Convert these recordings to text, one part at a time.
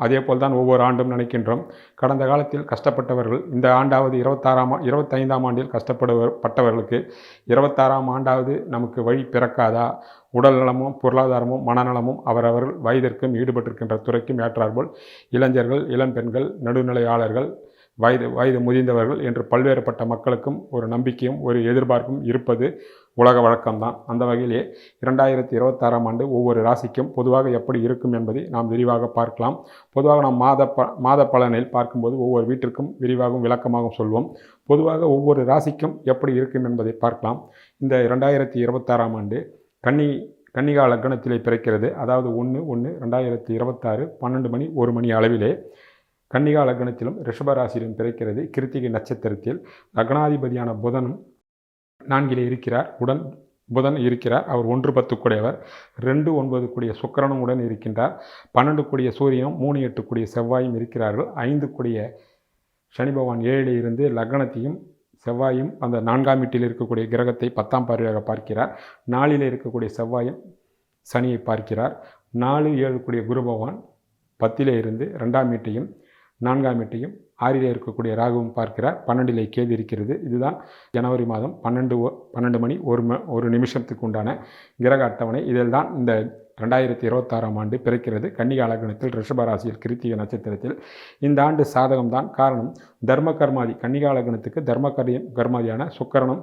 அதே போல் தான் ஒவ்வொரு ஆண்டும் நினைக்கின்றோம். கடந்த காலத்தில் கஷ்டப்பட்டவர்கள் இந்த ஆண்டாவது இருபத்தாறாம் இருபத்தைந்தாம் ஆண்டில் கஷ்டப்படுவர் பட்டவர்களுக்கு இருபத்தாறாம் ஆண்டாவது நமக்கு வழி பிறக்காதா? உடல் நலமும் பொருளாதாரமும் மனநலமும் அவரவர்கள் வயதிற்கும் ஈடுபட்டிருக்கின்ற துறைக்கும் ஏற்றாற்போல் இளைஞர்கள் இளம்பெண்கள் நடுநிலையாளர்கள் வயது வயது முதிர்ந்தவர்கள் என்று பல்வேறுபட்ட மக்களுக்கும் ஒரு நம்பிக்கையும் ஒரு எதிர்பார்ப்பும் இருப்பது உலக வழக்கம்தான். அந்த வகையிலே இரண்டாயிரத்தி இருபத்தாறாம் ஆண்டு ஒவ்வொரு ராசிக்கும் பொதுவாக எப்படி இருக்கும் என்பதை நாம் விரிவாக பார்க்கலாம். பொதுவாக நாம் மாத ப மாத பலனில் பார்க்கும்போது ஒவ்வொரு வீட்டிற்கும் விரிவாகவும் விளக்கமாகவும் சொல்வோம். பொதுவாக ஒவ்வொரு ராசிக்கும் எப்படி இருக்கும் என்பதை பார்க்கலாம். இந்த இரண்டாயிரத்தி இருபத்தாறாம் ஆண்டு கன்னி கன்னிகா லக்னத்திலே பிறக்கிறது. அதாவது ஒன்று ஒன்று ரெண்டாயிரத்தி இருபத்தாறு பன்னெண்டு மணி ஒரு மணி அளவிலே கன்னிகா லக்னத்திலும் ரிஷபராசியிலும் பிறக்கிறது. கிருத்திகை நட்சத்திரத்தில் லக்னாதிபதியான புதனும் நான்கிலே இருக்கிறார் உடன் புதன் இருக்கிறார் அவர் ஒன்று பத்து கூடியவர் ரெண்டு ஒன்பது கூடிய சுக்கிரனும் உடன் இருக்கின்றார் பன்னெண்டு கூடிய சூரியனும் மூணு எட்டு கூடிய செவ்வாயும் இருக்கிறார்கள் ஐந்து கூடிய சனி பகவான் ஏழிலே இருந்து லக்னத்தையும் செவ்வாயும் அந்த நான்காம் வீட்டில் இருக்கக்கூடிய கிரகத்தை பத்தாம் பார்வையாக பார்க்கிறார் நாளிலே இருக்கக்கூடிய செவ்வாயும் சனியை பார்க்கிறார் நாலு ஏழு கூடிய குரு பகவான் பத்திலே இருந்து ரெண்டாம் வீட்டையும் நான்காம் வீட்டையும் ஆறிலே இருக்கக்கூடிய ராகுவும் பார்க்கிறார். பன்னெண்டிலே கேது இருக்கிறது. இதுதான் ஜனவரி மாதம் பன்னெண்டு பன்னெண்டு மணி ஒரு ம ஒரு நிமிஷத்துக்கு உண்டான கிரக அட்டவணை. இதில் தான் இந்த ரெண்டாயிரத்தி இருபத்தாறாம் ஆண்டு பிறக்கிறது. கன்னிகா லக்னத்தில் ரிஷபராசியில் கிருத்திக நட்சத்திரத்தில் இந்த ஆண்டு சாதகம்தான். காரணம் தர்ம கர்மாதி கன்னிகா லக்னத்துக்கு தர்ம கர்மாதியான சுக்கரனும்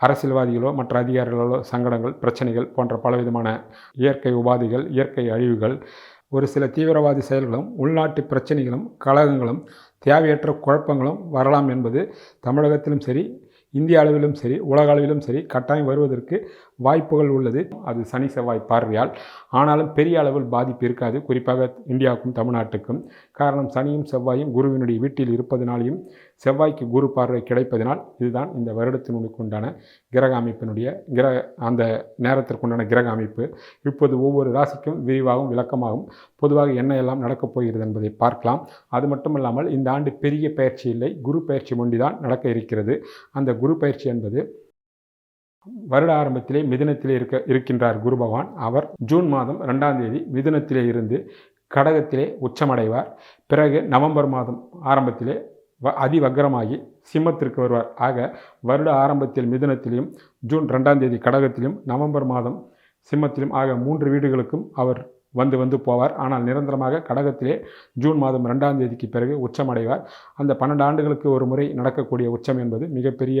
அரசியல்வாதிகளோ மற்ற அதிகாரிகளோ சங்கடங்கள் பிரச்சனைகள் போன்ற பலவிதமான இயற்கை உபாதைகள் இயற்கை அழிவுகள் ஒரு சில தீவிரவாதி செயல்களும் உள்நாட்டு பிரச்சனைகளும் கழகங்களும் தேவையற்ற குழப்பங்களும் வரலாம் என்பது தமிழகத்திலும் சரி இந்திய அளவிலும் சரி உலக அளவிலும் சரி கட்டாயம் வருவதற்கு வாய்ப்புகள் உள்ளது. அது சனி செவ்வாய் பார்வையால். ஆனாலும் பெரிய அளவில் பாதிப்பு இருக்காது. குறிப்பாக இந்தியாவுக்கும் தமிழ்நாட்டுக்கும். காரணம் சனியும் செவ்வாயும் குருவினுடைய வீட்டில் இருப்பதனாலையும் செவ்வாய்க்கு குரு பார்வை கிடைப்பதனால் இதுதான் இந்த வருடத்தினுக்கு உண்டான கிரக அமைப்பினுடைய கிரக அந்த நேரத்திற்குண்டான கிரக அமைப்பு. இப்போது ஒவ்வொரு ராசிக்கும் விரிவாகவும் விளக்கமாகவும் பொதுவாக என்ன எல்லாம் நடக்கப் போகிறது என்பதை பார்க்கலாம். அது மட்டுமல்லாமல் இந்த ஆண்டு பெரிய பயிற்சி இல்லை. குரு பயிற்சி ஒன்றிதான் நடக்க இருக்கிறது. அந்த குரு பயிற்சி என்பது வருட ஆரம்பத்திலே மிதனத்திலே இருக்க இருக்கின்றார் குரு பகவான். அவர் ஜூன் மாதம் ரெண்டாம் தேதி மிதனத்திலே இருந்து கடகத்திலே உச்சமடைவார். பிறகு நவம்பர் மாதம் ஆரம்பத்திலே வ அதிவக்ரமாகி சிம்மத்திற்கு வருவார். ஆக வருட ஆரம்பத்தில் மிதனத்திலையும் ஜூன் ரெண்டாம் தேதி கடகத்திலும் நவம்பர் மாதம் சிம்மத்திலும் ஆக மூன்று வீடுகளுக்கும் அவர் வந்து வந்து போவார். ஆனால் நிரந்தரமாக கடகத்திலே ஜூன் மாதம் ரெண்டாம் தேதிக்கு பிறகு உச்சமடைவார். அந்த பன்னெண்டு ஆண்டுகளுக்கு ஒரு முறை நடக்கக்கூடிய உச்சம் என்பது மிகப்பெரிய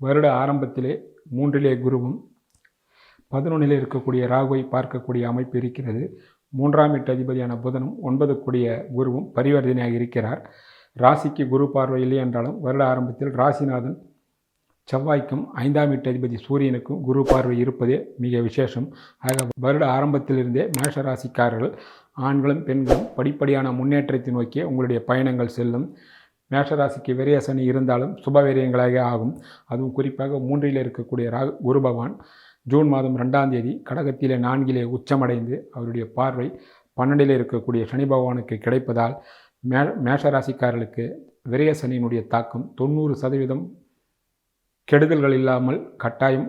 வருட ஆரம்பத்திலே மூன்றிலே குருவும் பதினொன்றிலே இருக்கக்கூடிய ராகுவை பார்க்கக்கூடிய அமைப்பு இருக்கிறது. மூன்றாம் வீட்டு அதிபதியான புதனும் ஒன்பது கூடிய குருவும் பரிவர்த்தனையாக இருக்கிறார். ராசிக்கு குரு பார்வை இல்லை என்றாலும் வருட ஆரம்பத்தில் ராசிநாதன் செவ்வாய்க்கும் ஐந்தாம் வீட்டு அதிபதி சூரியனுக்கும் குரு பார்வை இருப்பதே மிக விசேஷம். ஆக வருட ஆரம்பத்திலிருந்தே மேஷ ராசிக்காரர்கள் ஆண்களும் பெண்களும் படிப்படியான முன்னேற்றத்தை நோக்கி உங்களுடைய பயணங்கள் செல்லும். மேஷராசிக்கு விரய சனி இருந்தாலும் சுபவிரயங்களாக ஆகும். அதுவும் குறிப்பாக மூன்றில் இருக்கக்கூடிய ராகு குரு பகவான் ஜூன் மாதம் ரெண்டாம் தேதி கடகத்திலே நான்கிலே உச்சமடைந்து அவருடைய பார்வை பன்னெண்டில் இருக்கக்கூடிய சனி பகவானுக்கு கிடைப்பதால் மே மேஷராசிக்காரர்களுக்கு விரய சனியினுடைய தாக்கம் தொண்ணூறு சதவீதம் கெடுதல்கள் இல்லாமல் கட்டாயம்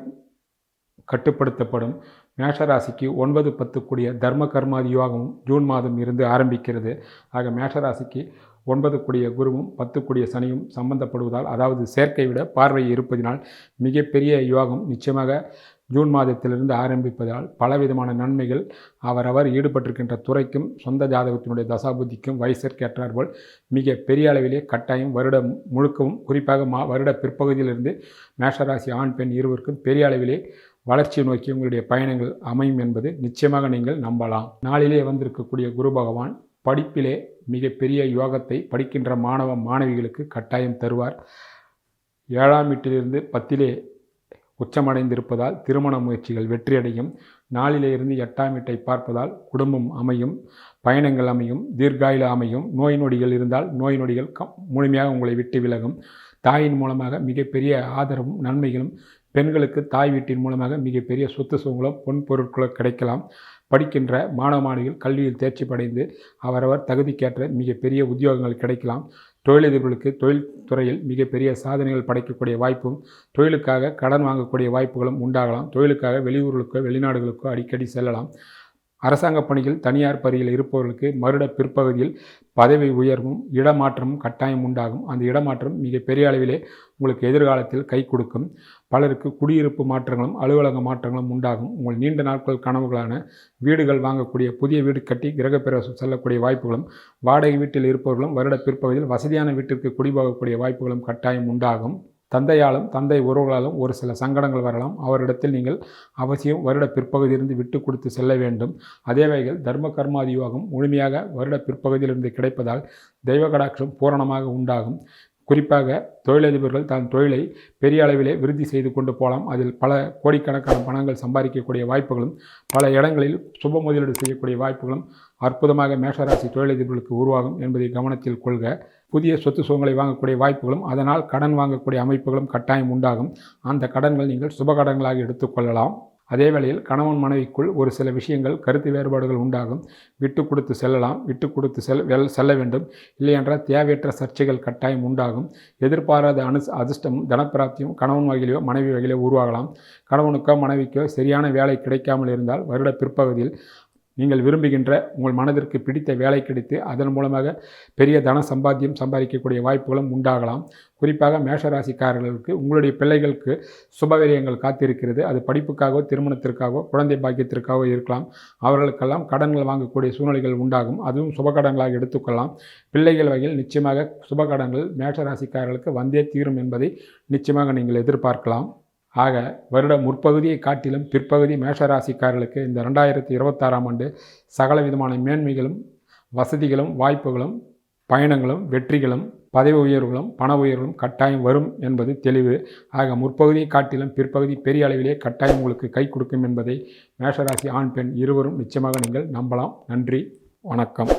கட்டுப்படுத்தப்படும். மேஷராசிக்கு ஒன்பது பத்து கூடிய தர்ம கர்மாதி யோகமும் ஜூன் மாதம் இருந்து ஆரம்பிக்கிறது. ஆக மேஷராசிக்கு ஒன்பது கூடிய குருவும் பத்து கூடிய சனியும் சம்பந்தப்படுவதால் அதாவது சேர்க்கை விட பார்வை இருப்பதினால் மிகப்பெரிய யோகம் நிச்சயமாக ஜூன் மாதத்திலிருந்து ஆரம்பிப்பதால் பலவிதமான நன்மைகள் அவரவர் ஈடுபட்டிருக்கின்ற துறைக்கும் சொந்த ஜாதகத்தினுடைய தசாபுத்திக்கும் வயசிற்கேற்றாற்போல் மிக பெரிய அளவிலே கட்டாயம் வருடம் முழுக்கவும் குறிப்பாக மா வருட பிற்பகுதியிலிருந்து மேஷராசி ஆண் பெண் இருவருக்கும் பெரிய அளவிலே வளர்ச்சி நோக்கி உங்களுடைய பயணங்கள் அமையும் என்பது நிச்சயமாக நீங்கள் நம்பலாம். நாளிலே வந்திருக்கக்கூடிய குரு பகவான் படிப்பிலே மிகப்பெரிய யோகத்தை படிக்கின்ற மாணவ மாணவிகளுக்கு கட்டாயம் தருவார். ஏழாம் வீட்டிலிருந்து பத்திலே உச்சமடைந்திருப்பதால் திருமண முயற்சிகள் வெற்றியடையும். நாளிலே இருந்து எட்டாம் வீட்டை பார்ப்பதால் குடும்பம் அமையும் பயணங்கள் அமையும் தீர்காயில் அமையும். நோய் நொடிகள் இருந்தால் நோய் நொடிகள் முழுமையாக உங்களை விட்டு விலகும். தாயின் மூலமாக மிகப்பெரிய ஆதரவும் நன்மைகளும் பெண்களுக்கு தாய் வீட்டின் மூலமாக மிகப்பெரிய சொத்து சுகங்களும் பொன் பொருட்களோ கிடைக்கலாம். படிக்கின்ற மாணவ மாணவிகள் கல்வியில் தேர்ச்சி படைந்து அவரவர் தகுதிக்கேற்ற மிகப்பெரிய உத்தியோகங்கள் கிடைக்கலாம். தொழிலதிபர்களுக்கு தொழில் துறையில் மிகப்பெரிய சாதனைகள் படைக்கக்கூடிய வாய்ப்பும் தொழிலுக்காக கடன் வாங்கக்கூடிய வாய்ப்புகளும் உண்டாகலாம். தொழிலுக்காக வெளியூர்களுக்கோ வெளிநாடுகளுக்கோ அடிக்கடி செல்லலாம். அரசாங்க பணியில் தனியார் பணியில் இருப்பவர்களுக்கு மறுட பிற்பகுதியில் பதவி உயர்வும் இடமாற்றமும் கட்டாயம் உண்டாகும். அந்த இடமாற்றம் மிக பெரிய அளவிலே உங்களுக்கு எதிர்காலத்தில் கை கொடுக்கும். பலருக்கு குடியிருப்பு மாற்றங்களும் அலுவலக மாற்றங்களும் உண்டாகும். உங்கள் நீண்ட நாட்கள் கனவுகளான வீடுகள் வாங்கக்கூடிய புதிய வீடு கட்டி கிரகப்பிரவேசம் செல்லக்கூடிய வாய்ப்புகளும் வாடகை வீட்டில் இருப்பவர்களும் வருட பிற்பகுதியில் வசதியான வீட்டிற்கு குடிபோகக்கூடிய வாய்ப்புகளும் கட்டாயம் உண்டாகும். தந்தையாலும் தந்தை உறவுகளாலும் ஒரு சில சங்கடங்கள் வரலாம். அவரிடத்தில் நீங்கள் அவசியம் வருட பிற்பகுதியிலிருந்து விட்டு கொடுத்து செல்ல வேண்டும். அதே வகையில் தர்ம கர்மாதி யோகம் முழுமையாக வருட பிற்பகுதியிலிருந்து கிடைப்பதால் தெய்வ கடாட்சம் பூரணமாக உண்டாகும். குறிப்பாக தொழிலதிபர்கள் தன் தொழிலை பெரிய அளவிலே விருத்தி செய்து கொண்டு போகலாம். அதில் பல கோடிக்கணக்கான பணங்கள் சம்பாதிக்கக்கூடிய வாய்ப்புகளும் பல இடங்களில் சுப முதலீடு செய்யக்கூடிய வாய்ப்புகளும் அற்புதமாக மேஷராசி தொழிலதிபர்களுக்கு உருவாகும் என்பதை கவனத்தில் கொள்க. புதிய சொத்து சுகங்களை வாங்கக்கூடிய வாய்ப்புகளும் அதனால் கடன் வாங்கக்கூடிய அமைப்புகளும் கட்டாயம் உண்டாகும். அந்த கடன்கள் நீங்கள் சுப கடன்களாக எடுத்துக்கொள்ளலாம் அதே வேளையில் கணவன் மனைவிக்குள் ஒரு சில விஷயங்கள் கருத்து வேறுபாடுகள் உண்டாகும். விட்டு கொடுத்து செல்லலாம். விட்டு கொடுத்து செல் வெல் செல்ல வேண்டும். இல்லையென்றால் தேவையற்ற சர்ச்சைகள் கட்டாயம் உண்டாகும். எதிர்பாராத அனு அதிர்ஷ்டமும் தனப்பிராப்தியும் கணவன் வகையிலோ மனைவி வகையிலோ உருவாகலாம். கணவனுக்கோ மனைவிக்கோ சரியான வேலை கிடைக்காமல் இருந்தால் வருட பிற்பகுதியில் நீங்கள் விரும்புகின்ற உங்கள் மனதிற்கு பிடித்த வேலை கிடைத்து அதன் மூலமாக பெரிய தன சம்பாத்தியம் சம்பாதிக்கக்கூடிய வாய்ப்புகளும் உண்டாகலாம். குறிப்பாக மேஷராசிக்காரர்களுக்கு உங்களுடைய பிள்ளைகளுக்கு சுபவிரியங்கள் காத்திருக்கிறது. அது படிப்புக்காகவோ திருமணத்திற்காகவோ குழந்தை பாக்கியத்திற்காகவோ இருக்கலாம். அவர்களுக்கெல்லாம் கடன்கள் வாங்கக்கூடிய சூழ்நிலைகள் உண்டாகும். அதுவும் சுபகடன்களாக எடுத்துக்கொள்ளலாம். பிள்ளைகள் வகையில் நிச்சயமாக சுபகடன்கள் மேஷராசிக்காரர்களுக்கு வந்தே தீரும் என்பதை நிச்சயமாக நீங்கள் எதிர்பார்க்கலாம். ஆக வருட முற்பகுதியை காட்டிலும் பிற்பகுதி மேஷராசிக்காரர்களுக்கு இந்த ரெண்டாயிரத்தி இருபத்தாறாம் ஆண்டு சகல விதமான மேன்மைகளும் வசதிகளும் வாய்ப்புகளும் பயணங்களும் வெற்றிகளும் பதவி உயர்வுகளும் பண உயர்வுகளும் கட்டாயம் வரும் என்பது தெளிவு. ஆக முற்பகுதியை காட்டிலும் பிற்பகுதி பெரிய அளவிலே கட்டாயம் உங்களுக்கு கை கொடுக்கும் என்பதை மேஷராசி ஆண் பெண் இருவரும் நிச்சயமாக நீங்கள் நம்பலாம். நன்றி. வணக்கம்.